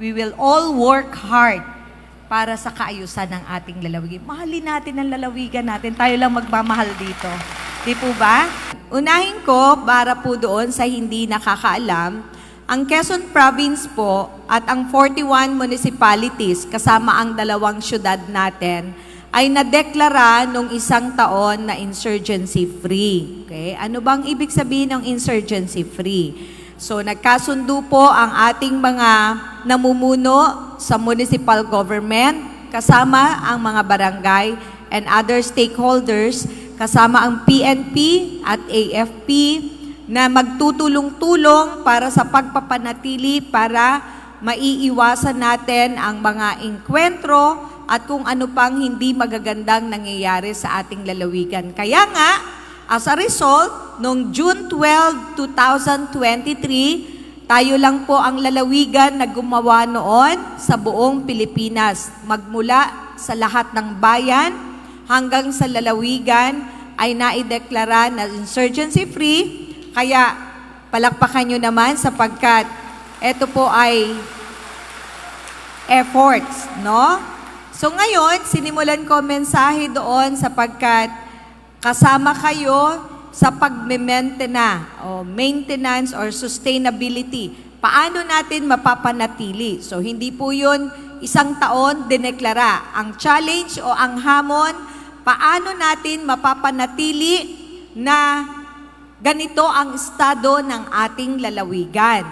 we will all work hard para sa kaayusan ng ating lalawigan. Mahalin natin ang lalawigan natin. Tayo lang magmamahal dito. Di po ba? Unahin ko, para po doon sa hindi nakakaalam, ang Quezon Province po at ang 41 municipalities kasama ang dalawang syudad natin ay nadeklara nung isang taon na insurgency free. Okay? Ano bang ibig sabihin ng insurgency free? So nagkasundo po ang ating mga namumuno sa municipal government kasama ang mga barangay and other stakeholders kasama ang PNP at AFP na magtutulong-tulong para sa pagpapanatili para maiiwasan natin ang mga inkwentro at kung ano pang hindi magagandang nangyayari sa ating lalawigan. Kaya nga, as a result, noong June 12, 2023, tayo lang po ang lalawigan na gumawa noon sa buong Pilipinas. Magmula sa lahat ng bayan hanggang sa lalawigan ay naideklara na insurgency free. Kaya palakpakan nyo naman sapagkat ito po ay efforts, no? So ngayon, sinimulan ko mensahe doon sapagkat kasama kayo sa pagme-maintenance o maintenance or sustainability. Paano natin mapapanatili? So hindi po yun isang taon dineklara. Ang challenge o ang hamon, paano natin mapapanatili na ganito ang estado ng ating lalawigan.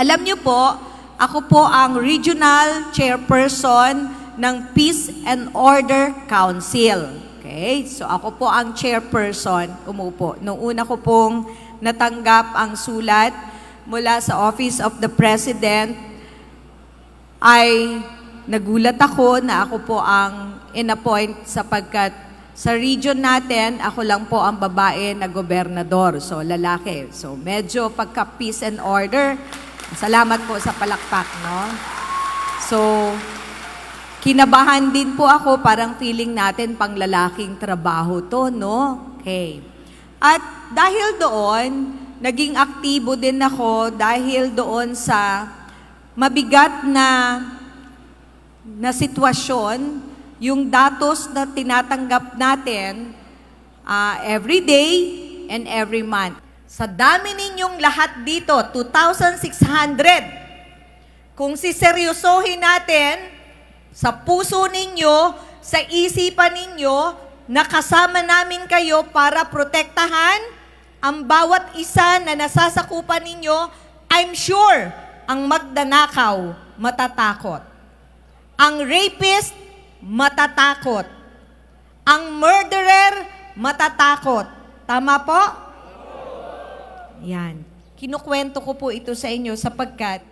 Alam niyo po, ako po ang regional chairperson ng Peace and Order Council. Okay? So ako po ang chairperson, umupo. Noong una ko pong natanggap ang sulat mula sa Office of the President, ay nagulat ako na ako po ang in-appoint sapagkat sa region natin, ako lang po ang babae na gobernador. So, lalaki. So, medyo pagka peace and order, salamat po sa palakpak, no? So, kinabahan din po ako, parang feeling natin pang lalaking trabaho to, no? Okay. At dahil doon, naging aktibo din ako dahil doon sa mabigat na na sitwasyon, yung datos na tinatanggap natin ah, every day and every month. Sa dami ninyong lahat dito, 2,600, kung siseryosohin natin sa puso ninyo, sa isipan ninyo, na kasama namin kayo para protektahan ang bawat isa na nasasakupan ninyo, I'm sure ang magdanakaw matatakot. Ang rapist, matatakot. Ang murderer, matatakot. Tama po? Yan. Kinukwento ko po ito sa inyo sapagkat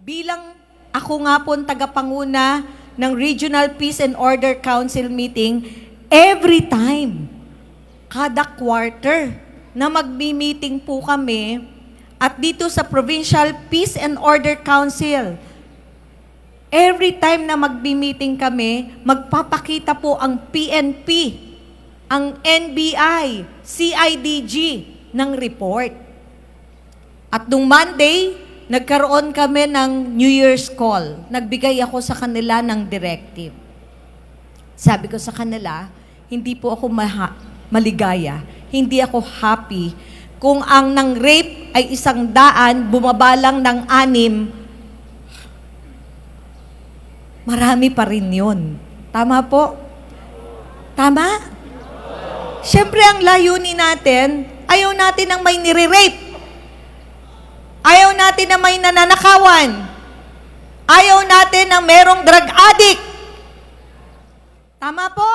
bilang ako nga po ang tagapanguna ng Regional Peace and Order Council meeting, every time, kada quarter, na magmi-meeting po kami at dito sa Provincial Peace and Order Council, Every time na magbi-meeting kami, magpapakita po ang PNP, ang NBI, CIDG ng report. At nung Monday, nagkaroon kami ng New Year's call. Nagbigay ako sa kanila ng directive. Sabi ko sa kanila, hindi po ako maha- maligaya, hindi ako happy kung ang nang rape ay isang daan, bumabalang ng anim, marami pa rin yun. Tama po? Tama? Siyempre, ang layunin natin, ayaw natin ng may nire-rape. Ayaw natin na may nananakawan. Ayaw natin ng merong drug addict. Tama po?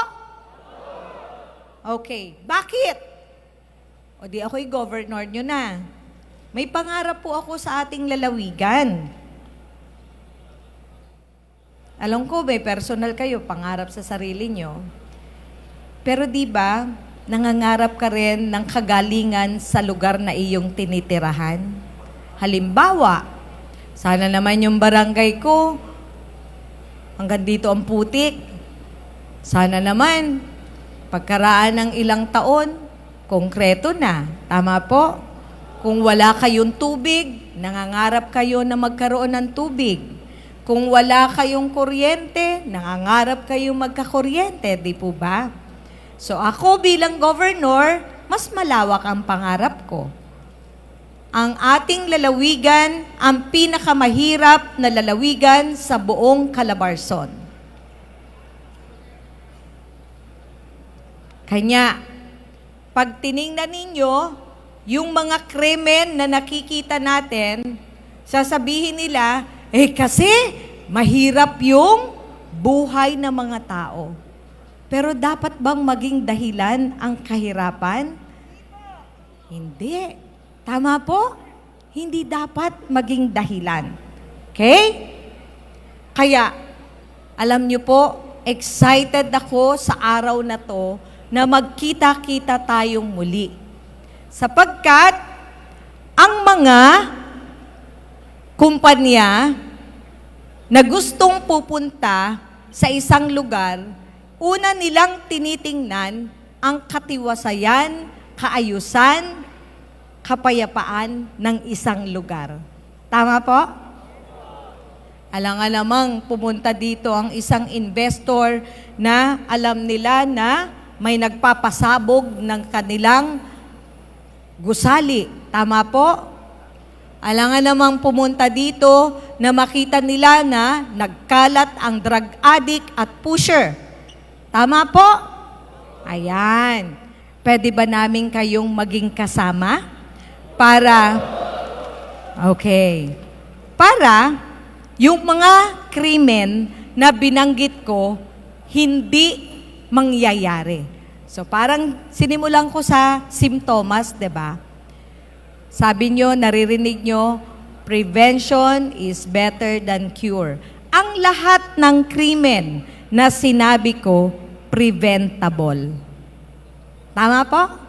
Okay. Bakit? O di ako'y governor nyo na. May pangarap po ako sa ating lalawigan. Alam ko, may personal kayo, pangarap sa sarili nyo. Pero di ba, nangangarap ka rin ng kagalingan sa lugar na iyong tinitirahan? Halimbawa, sana naman yung barangay ko, hanggang dito ang putik. Sana naman, pagkaraan ng ilang taon, konkreto na. Tama po? Kung wala kayong tubig, nangangarap kayo na magkaroon ng tubig. Kung wala kayong kuryente, nangangarap kayong magkakuryente, di po ba? So ako bilang governor, mas malawak ang pangarap ko. Ang ating lalawigan, ang pinakamahirap na lalawigan sa buong Calabarzon. Kanya, pag tiningnan ninyo, yung mga krimen na nakikita natin, sasabihin nila, eh kasi mahirap yung buhay ng mga tao. Pero dapat bang maging dahilan ang kahirapan? Hindi. Tama po? Hindi dapat maging dahilan. Okay? Kaya, alam niyo po, excited ako sa araw na to na magkita-kita tayong muli. Sapagkat, ang mga kumpanya na gustong pupunta sa isang lugar, una nilang tinitingnan ang katiwasayan, kaayusan, kapayapaan ng isang lugar. Tama po? Alam nga namang pumunta dito ang isang investor na alam nila na may nagpapasabog ng kanilang gusali. Tama po? Alam nga namang pumunta dito na makita nila na nagkalat ang drug addict at pusher. Tama po? Ayan. Pwede ba namin kayong maging kasama? Para, okay. Para, yung mga krimen na binanggit ko, hindi mangyayari. So parang sinimulan ko sa simptomas, 'di ba? Sabi nyo, naririnig nyo, prevention is better than cure. Ang lahat ng krimen na sinabi ko, preventable. Tama po?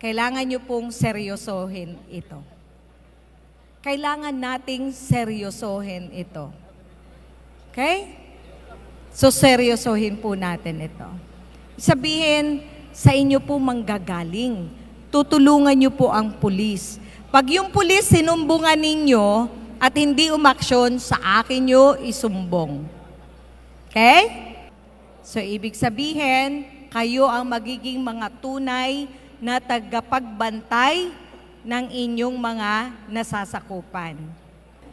Kailangan nyo pong seryosohin ito. Kailangan nating seryosohin ito. Okay? So, seryosohin po natin ito. Sabihin, sa inyo po manggagaling. Tutulungan niyo po ang pulis. Pag yung pulis sinumbungan ninyo at hindi umaksyon, sa akin nyo isumbong. Okay? So, ibig sabihin, kayo ang magiging mga tunay na tagapagbantay ng inyong mga nasasakupan.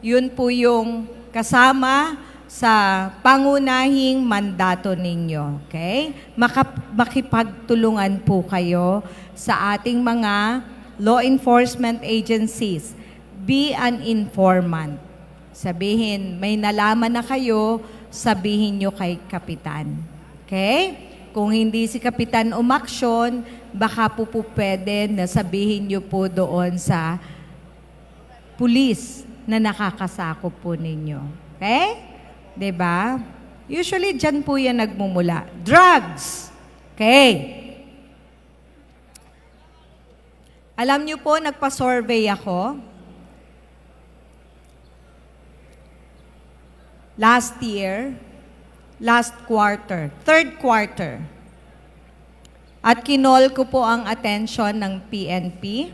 Yun po yung kasama sa pangunahing mandato ninyo. Okay? Makap- makipagtulungan po kayo sa ating mga law enforcement agencies. Be an informant. Sabihin, may nalaman na kayo, sabihin nyo kay Kapitan. Okay? Kung hindi si Kapitan umaksyon, baka po po pwede na sabihin nyo po doon sa pulis na nakakasakop po ninyo. Okay? ba? Usually, dyan po yan nagmumula. Drugs. Okay. Alam niyo po, nagpa-survey ako. Last year, last quarter, third quarter. At kinol ko po ang attention ng PNP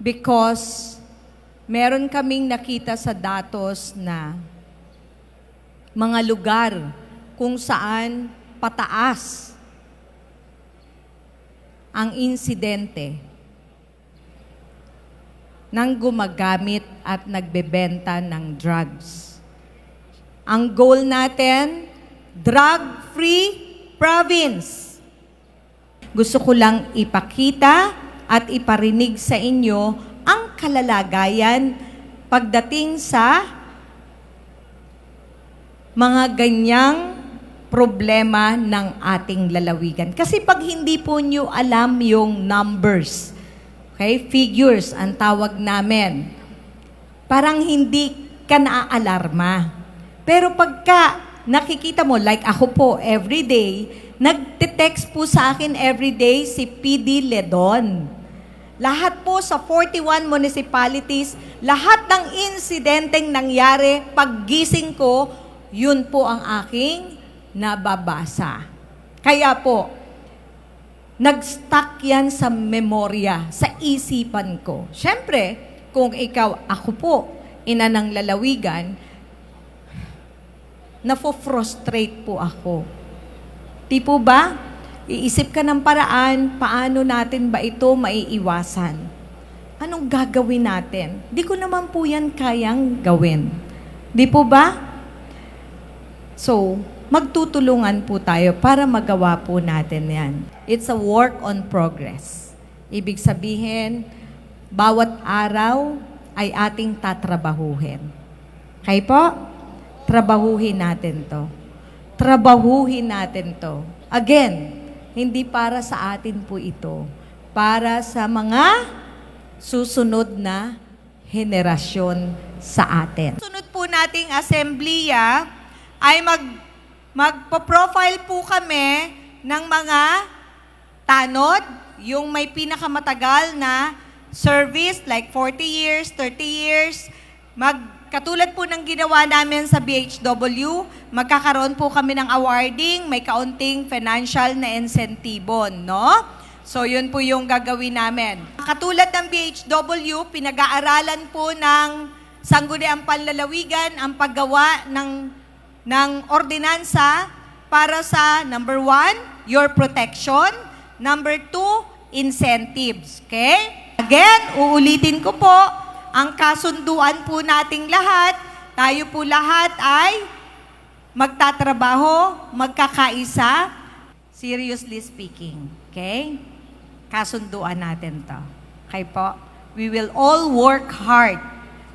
because meron kaming nakita sa datos na mga lugar kung saan pataas ang insidente ng gumagamit at nagbebenta ng drugs. Ang goal natin, drug-free province. Gusto ko lang ipakita at iparinig sa inyo ang kalalagayan pagdating sa mga ganyang problema ng ating lalawigan. Kasi pag hindi po nyo alam yung numbers, okay, figures ang tawag namin, parang hindi ka naaalarma. Pero pagka nakikita mo, like ako po, everyday, nagte-text po sa akin everyday si PD Ledon. Lahat po sa 41 municipalities, lahat ng insidenteng nangyari, paggising ko, yun po ang aking nababasa. Kaya po, nag-stuck yan sa memorya, sa isipan ko. Siyempre, kung ikaw, ako po, ina ng lalawigan, nafo-frustrate po ako. Di po ba? Iisip ka ng paraan, paano natin ba ito maiiwasan? Anong gagawin natin? Di ko naman po yan kayang gawin. Di po ba? So, magtutulungan po tayo para magawa po natin yan. It's a work on progress. Ibig sabihin, bawat araw ay ating tatrabahuhin. Kaya po, trabahuhin natin to. Trabahuhin natin to. Again, hindi para sa atin po ito. Para sa mga susunod na henerasyon sa atin. Sunod po nating assembleya ay mag magpo-profile po kami ng mga tanod, yung may pinakamatagal na service like 40 years, 30 years, mag katulad po ng ginawa namin sa BHW, magkakaroon po kami ng awarding, may kaunting financial na insentibon, no? So, yun po yung gagawin namin. Katulad ng BHW, pinag-aaralan po ng Sangguniang Panlalawigan ang paggawa ng, ng ordinansa para sa number one, your protection. Number two, incentives. Okay? Again, uulitin ko po, ang kasunduan po nating lahat, tayo po lahat ay magtatrabaho, magkakaisa, seriously speaking. Okay? Kasunduan natin to. Okay po? We will all work hard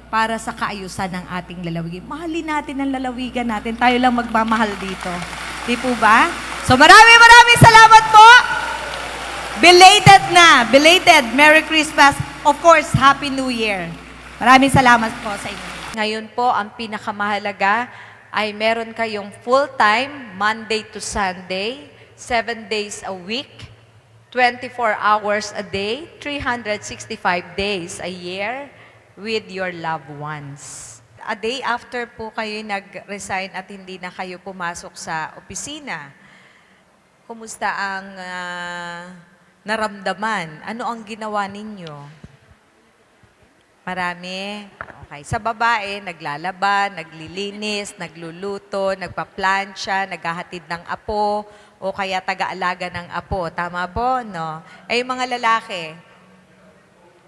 para sa kaayusan ng ating lalawigan. Mahalin natin ang lalawigan natin. Tayo lang magmamahal dito. Di po ba? So maraming maraming salamat po. Belated na. Belated. Merry Christmas. Of course, Happy New Year. Maraming salamat po sa inyo. Ngayon po, ang pinakamahalaga ay meron kayong full-time, Monday to Sunday, 7 days a week, 24 hours a day, 365 days a year with your loved ones. A day after po kayo nag-resign at hindi na kayo pumasok sa opisina, kumusta ang ah, naramdaman? Ano ang ginawa ninyo? Marami. Okay. Sa babae, naglalaba, naglilinis, nagluluto, nagpaplansya, naghahatid ng apo, o kaya taga-alaga ng apo. Tama po, no? Eh, yung mga lalaki,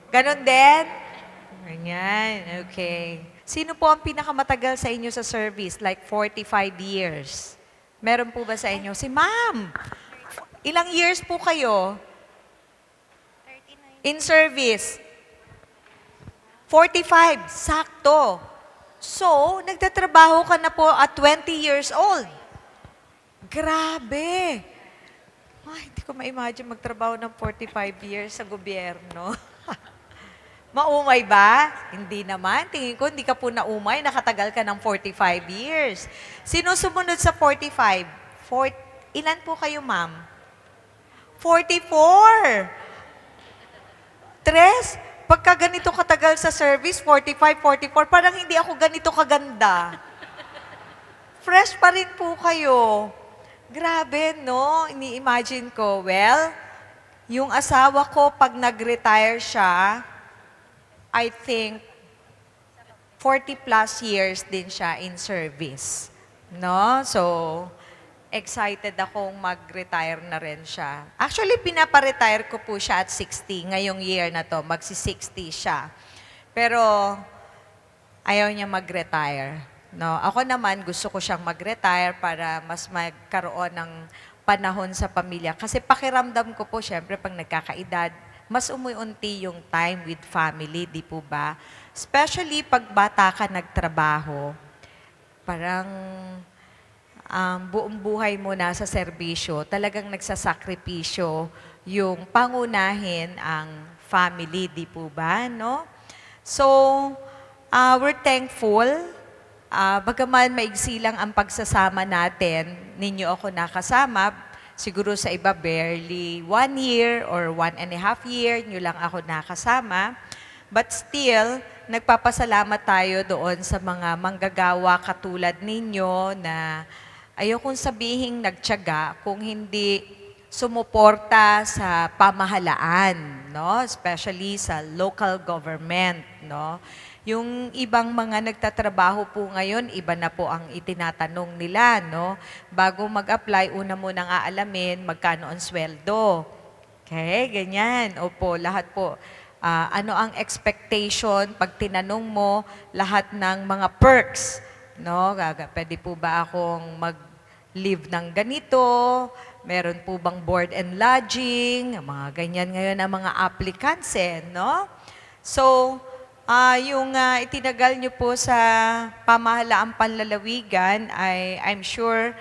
ganon din? Ganyan, okay. Sino po ang pinakamatagal sa inyo sa service? Like 45 years. Meron po ba sa inyo? Si ma'am. Ilang years po kayo? In service? 45, sakto. So, nagtatrabaho ka na po at 20 years old. Grabe. Ay, hindi ko ma-imagine magtrabaho ng 45 years sa gobyerno. Maumay ba? Hindi naman. Tingin ko, hindi ka po naumay. Nakatagal ka ng 45 years. Sino sumunod sa 45? Four, ilan po kayo, ma'am? 44. Tres, pagka ganito katagal sa service, 45, 44, parang hindi ako ganito kaganda. Fresh pa rin po kayo. Grabe, no? Ini-imagine ko, well, yung asawa ko, pag nag-retire siya, I think 40 plus years din siya in service. No? So, excited akong mag-retire na rin siya. Actually, pinapa-retire ko po siya at 60 ngayong year na to. Magsi-60 siya. Pero, ayaw niya mag-retire. No, ako naman gusto ko siyang mag-retire para mas magkaroon ng panahon sa pamilya. Kasi pakiramdam ko po, syempre, pag nagkakaedad, mas umuunti yung time with family, di po ba? Especially pag bata ka nagtrabaho, parang um, buong buhay mo na sa serbisyo, talagang nagsasakripisyo yung pangunahin ang family, di po ba? No? So, uh, we're thankful. Uh, bagaman maigsi lang ang pagsasama natin, ninyo ako nakasama, siguro sa iba barely one year or one and a half year, nyo lang ako nakasama. But still, nagpapasalamat tayo doon sa mga manggagawa katulad ninyo na ayokong sabihin nagtyaga kung hindi sumuporta sa pamahalaan, no? Especially sa local government, no? Yung ibang mga nagtatrabaho po ngayon, iba na po ang itinatanong nila, no? Bago mag-apply, una mo nang aalamin magkano ang sweldo. Okay, ganyan. Opo, lahat po. Ah, ano ang expectation pag tinanong mo lahat ng mga perks, no? Gaga, pwede po ba akong mag-live ng ganito? Meron po bang board and lodging? Mga ganyan ngayon ang mga applicants eh, no? So, ah yung ah, itinagal nyo po sa pamahalaang panlalawigan ay I'm sure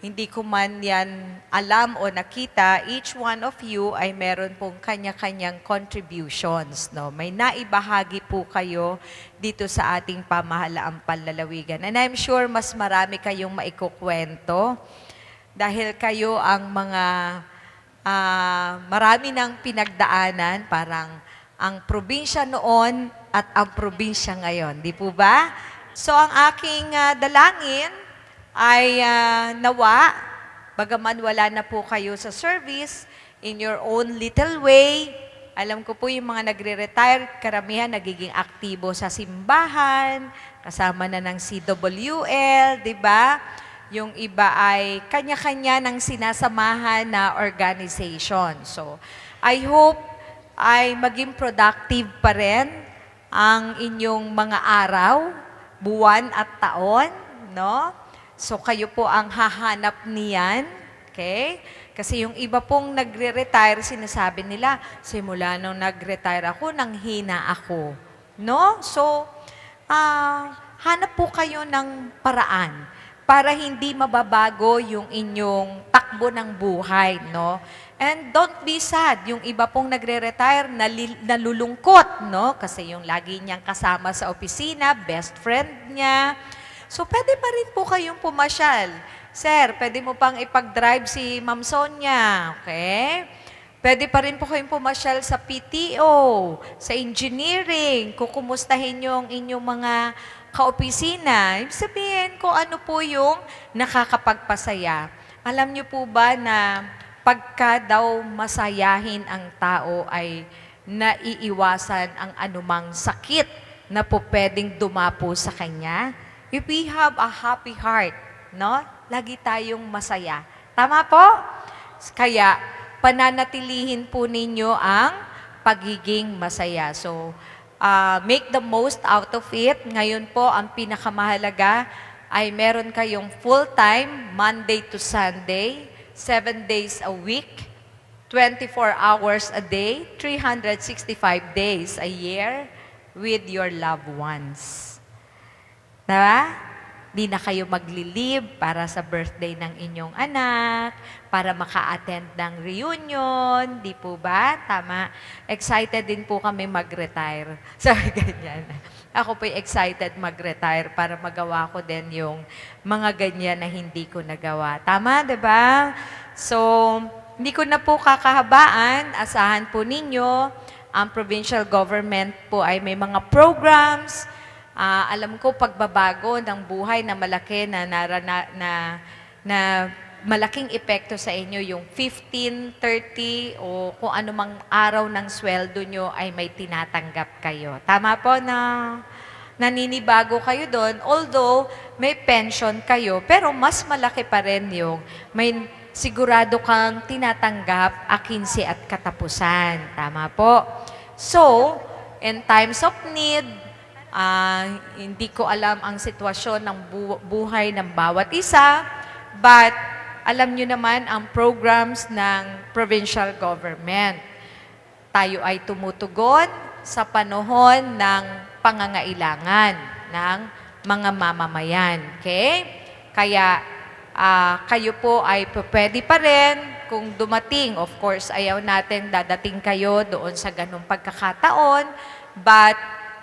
hindi ko man yan alam o nakita, each one of you ay meron pong kanya-kanyang contributions. No? May naibahagi po kayo dito sa ating pamahalaang panlalawigan. And I'm sure mas marami kayong maikukwento dahil kayo ang mga ah, marami ng pinagdaanan, parang ang probinsya noon at ang probinsya ngayon. Di po ba? So ang aking ah, dalangin ay ah, nawa, bagaman wala na po kayo sa service, in your own little way, alam ko po yung mga nagre-retire, karamihan nagiging aktibo sa simbahan, kasama na ng CWL, di ba? Yung iba ay kanya-kanya ng sinasamahan na organization. So, I hope ay maging productive pa rin ang inyong mga araw, buwan at taon, no? So kayo po ang hahanap niyan, okay? Kasi yung iba pong nagre-retire, sinasabi nila, simula nung nag-retire ako, nang hina ako. No? So, ah, hanap po kayo ng paraan para hindi mababago yung inyong takbo ng buhay, no? And don't be sad, yung iba pong nagre-retire, nali- nalulungkot, no? Kasi yung lagi niyang kasama sa opisina, best friend niya. So, pwede pa rin po kayong pumasyal. Sir, pwede mo pang ipag-drive si Ma'am Sonia, okay? Pwede pa rin po kayong pumasyal sa PTO, sa engineering, kukumustahin ang inyong mga kaopisina. Ibig sabihin kung ano po yung nakakapagpasaya. Alam niyo po ba na pagka daw masayahin ang tao ay naiiwasan ang anumang sakit na po pwedeng dumapo sa kanya? If we have a happy heart, no? Lagi tayong masaya. Tama po? Kaya, pananatilihin po ninyo ang pagiging masaya. So, uh, make the most out of it. Ngayon po, ang pinakamahalaga ay meron kayong full-time, Monday to Sunday, 7 days a week, 24 hours a day, 365 days a year with your loved ones. Diba? Di na kayo maglilib para sa birthday ng inyong anak, para maka-attend ng reunion, di po ba? Tama. Excited din po kami mag-retire. Sabi ganyan. Ako po excited mag-retire para magawa ko din yung mga ganyan na hindi ko nagawa. Tama, di ba? So, hindi ko na po kakahabaan. Asahan po ninyo, ang provincial government po ay may mga programs, Ah, alam ko pagbabago ng buhay na malaki na narana, na na malaking epekto sa inyo yung 15, 30 o kung ano araw ng sweldo nyo ay may tinatanggap kayo. Tama po na naninibago kayo doon. Although may pension kayo, pero mas malaki pa rin yung may sigurado kang tinatanggap akinsi at katapusan. Tama po. So, in times of need, Ah, hindi ko alam ang sitwasyon ng bu- buhay ng bawat isa, but alam nyo naman ang programs ng provincial government. Tayo ay tumutugon sa panahon ng pangangailangan ng mga mamamayan. Okay? Kaya ah, kayo po ay pwede pa rin kung dumating. Of course, ayaw natin dadating kayo doon sa ganung pagkakataon, but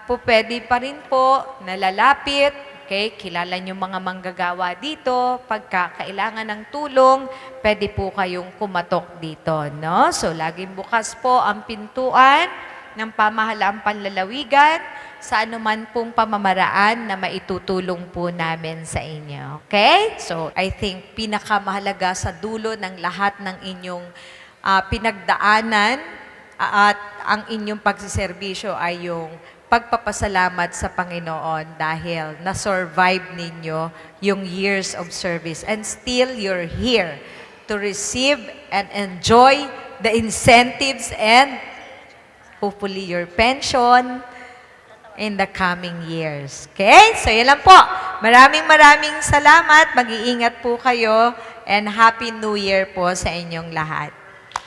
po pwede pa rin po nalalapit, okay, kilala niyo mga manggagawa dito, pagka kailangan ng tulong, pwede po kayong kumatok dito, no? So, laging bukas po ang pintuan ng pamahalaang panlalawigan sa anuman pong pamamaraan na maitutulong po namin sa inyo. Okay? So, I think pinakamahalaga sa dulo ng lahat ng inyong ah, pinagdaanan at ang inyong pagsiservisyo ay yung pagpapasalamat sa Panginoon dahil na-survive ninyo yung years of service and still you're here to receive and enjoy the incentives and hopefully your pension in the coming years. Okay? So, yan lang po. Maraming maraming salamat. Mag-iingat po kayo and Happy New Year po sa inyong lahat.